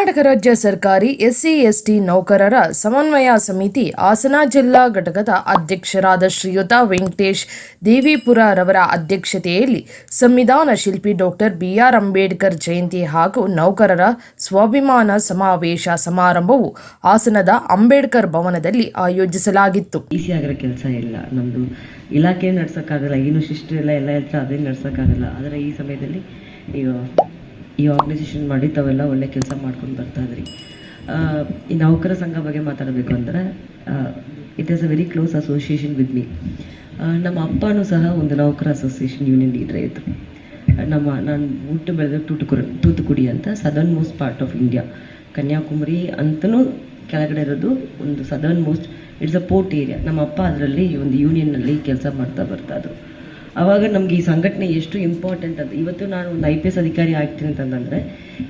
ಕರ್ನಾಟಕ ರಾಜ್ಯ ಸರ್ಕಾರಿ SC ST ನೌಕರರ ಸಮನ್ವಯ ಸಮಿತಿ ಹಾಸನ ಜಿಲ್ಲಾ ಘಟಕದ ಅಧ್ಯಕ್ಷರಾದ ಶ್ರೀಯುತ ವೆಂಕಟೇಶ್ ದೇವಿಪುರ ರವರ ಅಧ್ಯಕ್ಷತೆಯಲ್ಲಿ ಸಂವಿಧಾನ ಶಿಲ್ಪಿ ಡಾಕ್ಟರ್ ಬಿಆರ್ ಅಂಬೇಡ್ಕರ್ ಜಯಂತಿ ಹಾಗೂ ನೌಕರರ ಸ್ವಾಭಿಮಾನ ಸಮಾವೇಶ ಸಮಾರಂಭವು ಹಾಸನದ ಅಂಬೇಡ್ಕರ್ ಭವನದಲ್ಲಿ ಆಯೋಜಿಸಲಾಗಿತ್ತು. ಕೆಲಸ ಇಲ್ಲ. ಇಲಾಖೆ ನಡೆಸೋಕ್ಕಾಗಲ್ಲ ಏನು ಶಿಸ್ತು ಎಲ್ಲ ಎಲ್ಲ ಅದೇ ನಡೆಸೋಕ್ಕಾಗಲ್ಲ. ಆದರೆ ಈ ಸಮಯದಲ್ಲಿ ಈಗ ಈ ಆರ್ಗನೈಸೇಷನ್ ಮಾಡಿ ತಾವೆಲ್ಲ ಒಳ್ಳೆ ಕೆಲಸ ಮಾಡ್ಕೊಂಡು ಬರ್ತಾ ಇದ್ರಿ. ಈ ನೌಕರ ಸಂಘ ಬಗ್ಗೆ ಮಾತಾಡಬೇಕು ಅಂದರೆ it is a very close association with me ನಮ್ಮ ಅಪ್ಪನೂ ಸಹ ಒಂದು ನೌಕರ ಅಸೋಸಿಯೇಷನ್ ಯೂನಿಯನ್ ಲೀಡರ್ ಇತ್ತು ನಮ್ಮ, ನಾನು ಹುಟ್ಟು ಬೆಳೆದ ತೂತುಕುರಿ, ತೂತುಕುಡಿ ಅಂತ southernmost part of India Kanyakumari ಅಂತಲೂ ಕೆಳಗಡೆ ಇರೋದು ಒಂದು southernmost it's a port area ನಮ್ಮ ಅಪ್ಪ ಅದರಲ್ಲಿ ಒಂದು ಯೂನಿಯನ್ನಲ್ಲಿ ಕೆಲಸ ಮಾಡ್ತಾ ಬರ್ತಾ ಇದ್ರು. ಆವಾಗ ನಮಗೆ ಈ ಸಂಘಟನೆ ಎಷ್ಟು ಇಂಪಾರ್ಟೆಂಟ್ ಅಂತ, ಇವತ್ತು ನಾನು ಒಂದು ಐ ಪಿ ಎಸ್ ಅಧಿಕಾರಿ ಆಗ್ತೀನಿ ಅಂತಂದರೆ,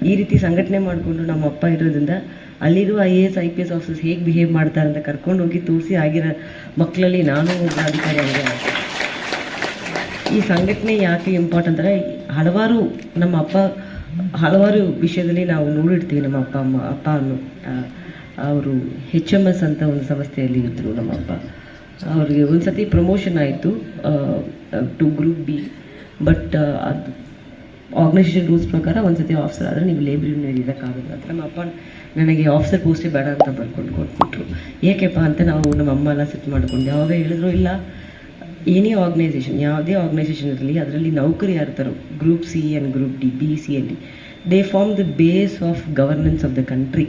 ಈ ರೀತಿ ಸಂಘಟನೆ ಮಾಡಿಕೊಂಡು ನಮ್ಮ ಅಪ್ಪ ಇರೋದ್ರಿಂದ ಅಲ್ಲಿರುವ I A S I P S officers ಹೇಗೆ ಬಿಹೇವ್ ಮಾಡ್ತಾರೆ ಅಂತ ಕರ್ಕೊಂಡು ಹೋಗಿ ತೋರಿಸಿ ಆಗಿರೋ ಮಕ್ಕಳಲ್ಲಿ ನಾನು ಒಬ್ಬ ಅಧಿಕಾರಿ ಆಗಿದೆ ಈ ಸಂಘಟನೆ ಯಾಕೆ ಇಂಪಾರ್ಟೆಂಟ್ ಅಂದರೆ, ಹಲವಾರು ನಮ್ಮ ಅಪ್ಪ, ಹಲವಾರು ವಿಷಯದಲ್ಲಿ ನಾವು ನೋಡಿರ್ತೀವಿ ನಮ್ಮ ಅಪ್ಪ, ಅಮ್ಮ, ಅಪ್ಪ ಅವರು ಹೆಚ್ ಎಂ ಎಸ್ ಅಂತ ಒಂದು ಸಂಸ್ಥೆಯಲ್ಲಿ ಇದ್ದರು ನಮ್ಮ ಅಪ್ಪ. ಅವ್ರಿಗೆ ಒಂದು ಸತಿ ಪ್ರಮೋಷನ್ ಆಯಿತು ಟು ಗ್ರೂಪ್ ಬಿ ಬಟ್ ಅದು ಆರ್ಗನೈಸೇಷನ್ ರೂಲ್ಸ್ ಪ್ರಕಾರ ಒಂದು ಸತಿ ಆಫೀಸರ್ ಆದರೆ ನೀವು ಲೈಬ್ರರಿನ ಇರೋಕ್ಕಾಗಲ್ಲ ಅಂತ ನಮ್ಮ ಅಪ್ಪ ನನಗೆ ಆಫೀಸರ್ ಪೋಸ್ಟೇ ಬೇಡ ಅಂತ ಬರ್ಕೊಂಡು ಕೊಟ್ಬಿಟ್ರು. ಏಕೆಪ್ಪ ಅಂತ ನಾವು ನಮ್ಮ ಅಮ್ಮ ಎಲ್ಲ ಸೆಟ್ ಮಾಡ್ಕೊಂಡು. ಯಾವಾಗ ಹೇಳಿದ್ರು, ಇಲ್ಲ, ಏನೇ ಆರ್ಗನೈಸೇಷನ್ ಯಾವುದೇ ಆರ್ಗನೈಸೇಷನ್ ಇರಲಿ, ಅದರಲ್ಲಿ ನೌಕರಿ ಯಾರು ಇರ್ತಾರೋ group C and group D B C ಅಲ್ಲಿ they form the base of governance of the country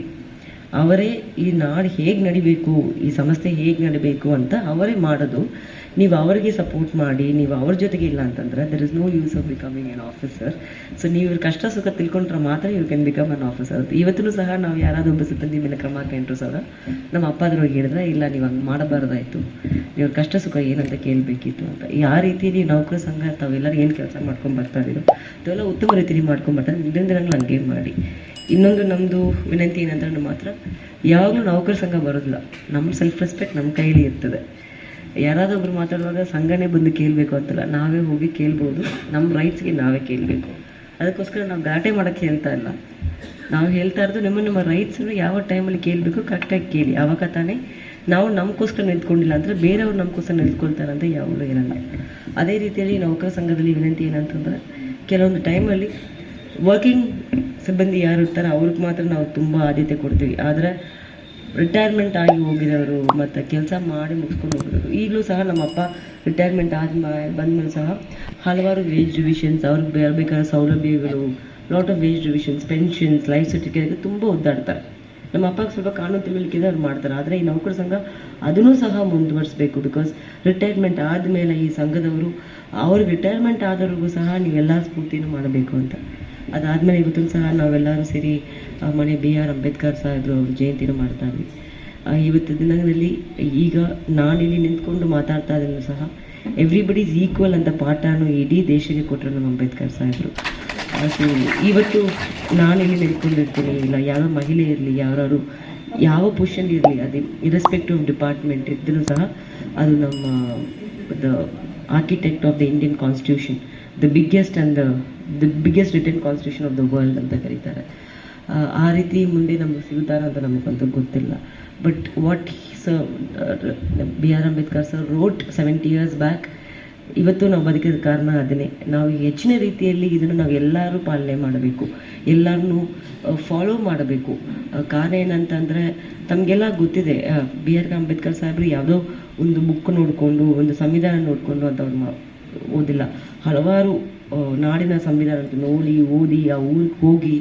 ಅವರೇ ಈ ನಾಡು ಹೇಗೆ ನಡಿಬೇಕು, ಈ ಸಂಸ್ಥೆ ಹೇಗೆ ನಡಿಬೇಕು ಅಂತ ಅವರೇ ಮಾಡೋದು. ನೀವು ಅವರಿಗೆ ಸಪೋರ್ಟ್ ಮಾಡಿ, ನೀವು ಅವ್ರ ಜೊತೆಗೆ ಇಲ್ಲ ಅಂತಂದ್ರೆ there is no use of becoming an officer so ನೀವು ಇವ್ರ ಕಷ್ಟ ಸುಖ ತಿಳ್ಕೊಂಡ್ರೆ ಮಾತ್ರ you can become an officer ಇವತ್ತೂ ಸಹ ನಾವು ಯಾರಾದರೂ ಒಬ್ಬ ಸಿಬ್ಬಂದಿ ಮೇಲೆ ಕ್ರಮ ಕೈಗೊಂಡ್ರು ಸಹ, ನಮ್ಮ ಅಪ್ಪ ಅದ್ರೊಳಗೆ ಹೇಳಿದ್ರೆ, ಇಲ್ಲ ನೀವು ಹಂಗೆ ಮಾಡಬಾರ್ದಾಯ್ತು. ನೀವು ಕಷ್ಟ ಸುಖ ಏನಂತ ಕೇಳಬೇಕಿತ್ತು ಅಂತ. ಯಾವ ರೀತಿ ನೀವು ನೌಕರ ಸಂಘ ತಾವೆಲ್ಲರೂ ಏನು ಕೆಲಸ ಮಾಡ್ಕೊಂಡು ಬರ್ತಾ ಇದ್ದೀರೋ ಅದೆಲ್ಲ ಉತ್ತಮ ರೀತಿಯಲ್ಲಿ ಮಾಡ್ಕೊಂಡು ಬರ್ತಾರೆ. ಮುಂದಿನ ನಂಗೆ ಹಂಗೆ ಮಾಡಿ. ಇನ್ನೊಂದು ನಮ್ಮದು ವಿನಂತಿ ಏನಂದ್ರೆ ನಮ್ಮ ಹತ್ರ ಯಾವಾಗಲೂ ನೌಕರ ಸಂಘ ಬರೋದಿಲ್ಲ. ನಮ್ಮ ಸೆಲ್ಫ್ ರೆಸ್ಪೆಕ್ಟ್ ನಮ್ಮ ಕೈಯಲ್ಲಿ ಇರ್ತದೆ. ಯಾರಾದರೂ ಒಬ್ಬರು ಮಾತಾಡುವಾಗ ಸಂಘನೇ ಬಂದು ಕೇಳಬೇಕು ಅಂತಲ್ಲ, ನಾವೇ ಹೋಗಿ ಕೇಳ್ಬೋದು. ನಮ್ಮ ರೈಟ್ಸ್ಗೆ ನಾವೇ ಕೇಳಬೇಕು. ಅದಕ್ಕೋಸ್ಕರ ನಾವು ಗಾಟೆ ಮಾಡೋಕ್ಕೆ ಹೇಳ್ತಾ ಇಲ್ಲ. ನಾವು ಹೇಳ್ತಾ ಇರೋದು ನಿಮ್ಮ ನಿಮ್ಮ ರೈಟ್ಸನ್ನು ಯಾವ ಟೈಮಲ್ಲಿ ಕೇಳಬೇಕು ಕರೆಕ್ಟಾಗಿ ಕೇಳಿ. ಆವಾಗ ತಾನೇ ನಾವು ನಮಗೋಸ್ಕರ ನಿಂತ್ಕೊಂಡಿಲ್ಲ ಅಂದರೆ ಬೇರೆಯವ್ರು ನಮಗೋಸ್ಕರ ನಿಂತ್ಕೊಳ್ತಾರೆ ಅಂತ ಯಾವಾಗಲೂ ಇರಲ್ಲ ಅದೇ ರೀತಿಯಲ್ಲಿ ನೌಕರ ಸಂಘದಲ್ಲಿ ವಿನಂತಿ ಏನಂತಂದರೆ, ಕೆಲವೊಂದು ಟೈಮಲ್ಲಿ ವರ್ಕಿಂಗ್ ಸಿಬ್ಬಂದಿ ಯಾರು ಇರ್ತಾರೆ ಅವ್ರಿಗೆ ಮಾತ್ರ ನಾವು ತುಂಬ ಆದ್ಯತೆ ಕೊಡ್ತೀವಿ. ಆದರೆ ರಿಟೈರ್ಮೆಂಟ್ ಆಗಿ ಹೋಗಿರೋರು ಮತ್ತು ಕೆಲಸ ಮಾಡಿ ಮುಗಿಸ್ಕೊಂಡು ಹೋಗಿರೋರು, ಈಗಲೂ ಸಹ ನಮ್ಮ ಅಪ್ಪ ರಿಟೈರ್ಮೆಂಟ್ ಆದ್ಮೇಲೆ ಬಂದಮೇಲೆ ಸಹ ಹಲವಾರು ವೇಜ್ ಡಿವಿಷನ್ಸ್ ಅವ್ರಿಗೆ ಬೇರೆ ಸೌಲಭ್ಯಗಳು lot of wage divisions pensions life ಸರ್ಟಿಫಿಕೇಟ್ಗೆ ತುಂಬ ಒದ್ದಾಡ್ತಾರೆ. ನಮ್ಮ ಅಪ್ಪಗೆ ಸ್ವಲ್ಪ ಕಾನೂನು ತಿಳುವಳಿಕೆ ಅವ್ರು ಮಾಡ್ತಾರೆ. ಆದರೆ ಈ ನೌಕರ ಸಂಘ ಅದನ್ನು ಸಹ ಮುಂದುವರಿಸಬೇಕು ಬಿಕಾಸ್ ರಿಟೈರ್ಮೆಂಟ್ ಆದಮೇಲೆ ಈ ಸಂಘದವರು ಅವ್ರಿಗೆ ರಿಟೈರ್ಮೆಂಟ್ ಆದವ್ರಿಗೂ ಸಹ ನೀವೆಲ್ಲ ಸ್ಫೂರ್ತಿನೂ ಮಾಡಬೇಕು ಅಂತ. ಅದಾದಮೇಲೆ ಇವತ್ತೂ ಸಹ ನಾವೆಲ್ಲರೂ ಸೇರಿ ಮನೆ ಬಿ ಆರ್ ಅಂಬೇಡ್ಕರ್ ಸಾಹೇಬ್ರು ಅವ್ರ ಜಯಂತಿನೂ ಮಾಡ್ತಾ ಇದ್ವಿ ಇವತ್ತು ದಿನದಲ್ಲಿ ಈಗ ನಾನು ನಾನಿಲ್ಲಿ ನಿಂತ್ಕೊಂಡು ಮಾತಾಡ್ತಾ ಇದ್ದೀನಿ ಸಹ ಎವ್ರಿಬಡಿ ಇಸ್ ಈಕ್ವಲ್ ಅಂತ ಪಾಠನೂ ಇಡೀ ದೇಶಕ್ಕೆ ಕೊಟ್ಟರು ನಮ್ಮ ಅಂಬೇಡ್ಕರ್ ಸಾಹೇಬರು ಸೊ ಇವತ್ತು ನಾನಿಲ್ಲಿ ನಿಂತ್ಕೊಂಡಿರ್ತೀನಿ ಇಲ್ಲ ಯಾವ ಮಹಿಳೆ ಇರಲಿ ಯಾರು ಯಾವ ಪೊಸಿಷನ್ ಇರಲಿ, ಅದೇ ಇರೆಸ್ಪೆಕ್ಟಿವ್ ಆಫ್ ಡಿಪಾರ್ಟ್ಮೆಂಟ್ ಇದ್ದರೂ ಸಹ ಅದು ನಮ್ಮ the architect of the Indian constitution the biggest and the biggest written constitution of the world ಅಂತ ಕರೀತಾರೆ. ಆ, ರೀತಿ ಮುಂದೆ ನಮಗೆ ಸಿಗುತ್ತಾರ ಅಂತ ನಮಗಂತೂ ಗೊತ್ತಿಲ್ಲ. But what sir B R Ambedkar sir wrote seventy years back ಇವತ್ತು ನಾವು ಬದುಕಿದ ಕಾರಣ ಅದನ್ನೇ ನಾವು ಹೆಚ್ಚಿನ ರೀತಿಯಲ್ಲಿ ಇದನ್ನು ನಾವು ಎಲ್ಲರೂ ಪಾಲನೆ ಮಾಡಬೇಕು. ಎಲ್ಲರನ್ನೂ ಫಾಲೋ ಮಾಡಬೇಕು. ಆ, ಕಾರಣ ಏನಂತಂದರೆ ತಮಗೆಲ್ಲ ಗೊತ್ತಿದೆ ಬಿ ಆರ್ ಅಂಬೇಡ್ಕರ್ ಸಾಹೇಬರು ಯಾವುದೋ ಒಂದು ಬುಕ್ ನೋಡಿಕೊಂಡು ಒಂದು ಸಂವಿಧಾನ ನೋಡಿಕೊಂಡು ಅಂತ ಅವ್ರು ಓದಿಲ್ಲ. ಹಲವಾರು ನಾಡಿನ ಸಂವಿಧಾನ ನೋಡಿ, ಓದಿ, ಆ ಊರಿಗೆ ಹೋಗಿ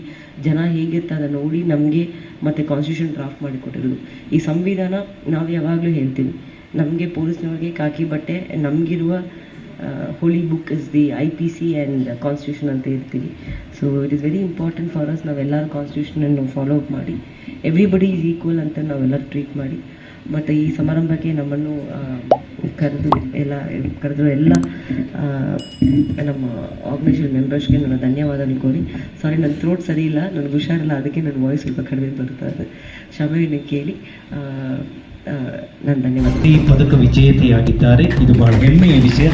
ಜನ ಹೇಗಿರ್ತಾರೆ ನೋಡಿ ನಮಗೆ ಮತ್ತು ಕಾನ್ಸ್ಟಿಟ್ಯೂಷನ್ ಡ್ರಾಫ್ಟ್ ಮಾಡಿಕೊಟ್ಟಿರೋದು ಈ ಸಂವಿಧಾನ ನಾವು ಯಾವಾಗಲೂ ಹೇಳ್ತೀವಿ. ನಮಗೆ ಪೊಲೀಸ್ನವ್ರಿಗೆ ಕಾಕಿ ಬಟ್ಟೆ, ನಮಗಿರುವ holy book is the I P C and constitution ಅಂತ ಇರ್ತೀವಿ so it is very important for us ನಾವೆಲ್ಲರೂ ಕಾನ್ಸ್ಟಿಟ್ಯೂಷನನ್ನು ಫಾಲೋ ಅಪ್ ಮಾಡಿ. ಎವ್ರಿಬಡಿ ಈಸ್ ಈಕ್ವಲ್ ಅಂತ ನಾವೆಲ್ಲರೂ ಟ್ರೀಟ್ ಮಾಡಿ. ಮತ್ತು ಈ ಸಮಾರಂಭಕ್ಕೆ ನಮ್ಮನ್ನು ಕರೆದು ಎಲ್ಲ ಕರೆದು ಎಲ್ಲ ನಮ್ಮ ಆರ್ಗನೈಸೇಷನ್ ಮೆಂಬರ್ಸ್ಗೆ ನನ್ನ ಧನ್ಯವಾದಗಳು ಕೋರಿ. ಸಾರಿ ನನ್ನ ಥ್ರೋಟ್ ಸರಿ ಇಲ್ಲ, ನನಗೆ ಹುಷಾರಿಲ್ಲ, ಅದಕ್ಕೆ ನನ್ನ ವಾಯ್ಸ್ ಸ್ವಲ್ಪ ಕಡಿಮೆ ಬರ್ತಾ ಇದೆ. ಕ್ಷಮೆಯನ್ನು ಕೇಳಿ ನಾನು ಧನ್ಯವಾದ ಈ ಪದಕ ವಿಜೇತೆಯಾಗಿದ್ದಾರೆ. ಇದು ಬಹಳ ಹೆಮ್ಮೆಯ ವಿಷಯ.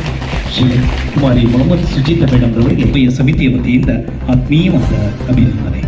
ಶ್ರೀ ಕುಮಾರಿ ಮೊಹಮ್ಮದ್ ಸುಜಿತಾ ಮೇಡಮ್ ರವರಿಗೆ ಸಮಿತಿಯ ವತಿಯಿಂದ ಆತ್ಮೀಯವಾದ ಅಭಿನಂದನೆ.